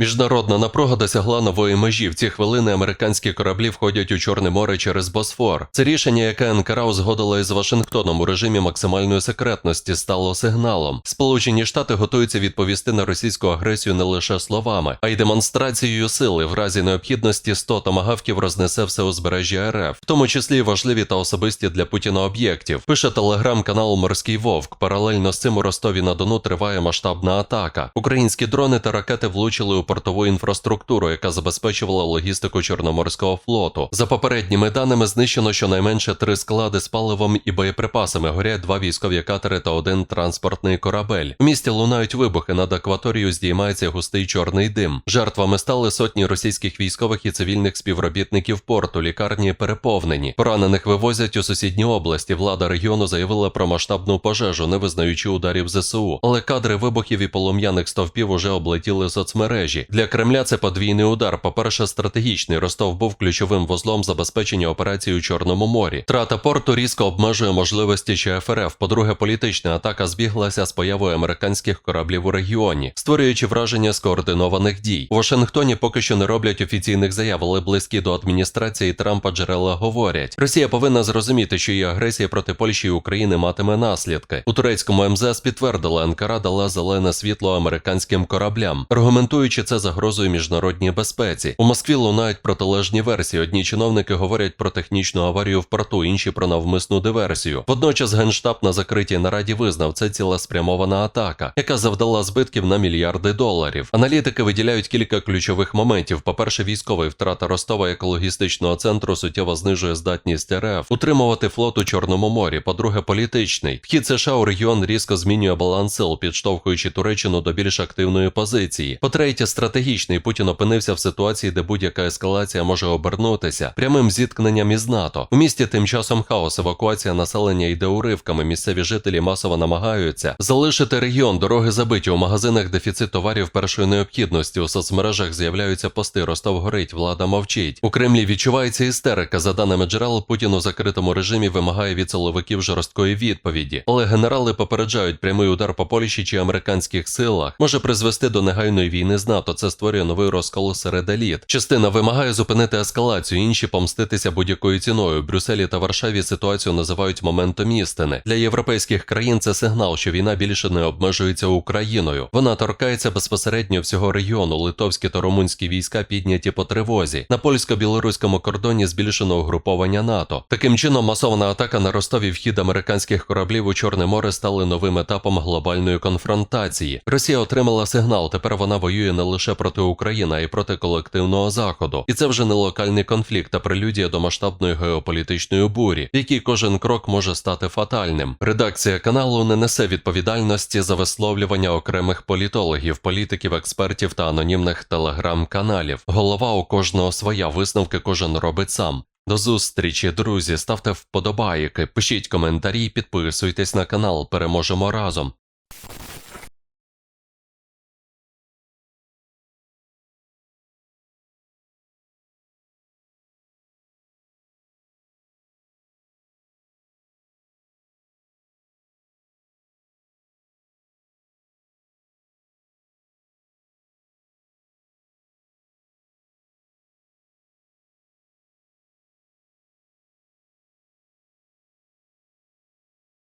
Міжнародна напруга досягла нової межі. В ці хвилини американські кораблі входять у Чорне море через Босфор. Це рішення, яке Анкара узгодила із Вашингтоном у режимі максимальної секретності, стало сигналом. Сполучені Штати готуються відповісти на російську агресію не лише словами, а й демонстрацією сили. В разі необхідності 100 томагавків рознесе все узбережжя РФ, в тому числі важливі та особисті для Путіна об'єктів. Пише телеграм-канал Морський Вовк. Паралельно з цим у Ростові на Дону триває масштабна атака. Українські дрони та ракети влучили у портову інфраструктуру, яка забезпечувала логістику Чорноморського флоту. За попередніми даними знищено щонайменше три склади з паливом і боєприпасами. Горять два військові катери та один транспортний корабель. В місті лунають вибухи. Над акваторією здіймається густий чорний дим. Жертвами стали сотні російських військових і цивільних співробітників порту. Лікарні переповнені. Поранених вивозять у сусідні області. Влада регіону заявила про масштабну пожежу, не визнаючи ударів ЗСУ. Але кадри вибухів і полум'яних стовпів уже облетіли соцмережі. Для Кремля це подвійний удар. По-перше, стратегічний Ростов був ключовим вузлом забезпечення операції у Чорному морі. Трата порту різко обмежує можливості ЧФРФ. По-друге, політична атака збіглася з появою американських кораблів у регіоні, створюючи враження скоординованих дій. У Вашингтоні поки що не роблять офіційних заяв, але близькі до адміністрації Трампа джерела говорять: Росія повинна зрозуміти, що її агресія проти Польщі і України матиме наслідки. У турецькому МЗС підтвердили, Анкара дала зелене світло американським кораблям, аргументуючи це загрозою міжнародній безпеці. У Москві лунають протилежні версії. Одні чиновники говорять про технічну аварію в порту, інші про навмисну диверсію. Водночас генштаб на закритій нараді визнав це цілеспрямована атака, яка завдала збитків на мільярди доларів. Аналітики виділяють кілька ключових моментів. По-перше, військовий втрата Ростова як логістичного центру суттєво знижує здатність РФ утримувати флот у Чорному морі. По-друге, політичний вхід США у регіон різко змінює баланс сил, підштовхуючи Туреччину до більш активної позиції. По-третє, стратегічний Путін опинився в ситуації, де будь-яка ескалація може обернутися прямим зіткненням із НАТО. У місті тим часом хаос, евакуація населення йде уривками. Місцеві жителі масово намагаються залишити регіон. Дороги забиті у магазинах дефіцит товарів першої необхідності. У соцмережах з'являються пости. Ростов горить, влада мовчить. У Кремлі відчувається істерика. За даними джерел, Путін у закритому режимі вимагає від силовиків жорсткої відповіді. Але генерали попереджають прямий удар по Польщі чи американських силах може призвести до негайної війни з НАТО. Це створює новий розкол серед еліт. Частина вимагає зупинити ескалацію, інші помститися будь-якою ціною. Брюсселі та Варшаві ситуацію називають моментом істини. Для європейських країн це сигнал, що війна більше не обмежується Україною. Вона торкається безпосередньо всього регіону. Литовські та румунські війська підняті по тривозі. На польсько-білоруському кордоні збільшено угруповання НАТО. Таким чином, масована атака на Ростові вхід американських кораблів у Чорне море стали новим етапом глобальної конфронтації. Росія отримала сигнал. Тепер вона воює не лише проти України, а й проти колективного заходу. І це вже не локальний конфлікт, а прелюдія до масштабної геополітичної бурі, в якій кожен крок може стати фатальним. Редакція каналу не несе відповідальності за висловлювання окремих політологів, політиків, експертів та анонімних телеграм-каналів. Голова у кожного своя висновки кожен робить сам. До зустрічі, друзі. Ставте вподобайки, пишіть коментарі, підписуйтесь на канал. Переможемо разом.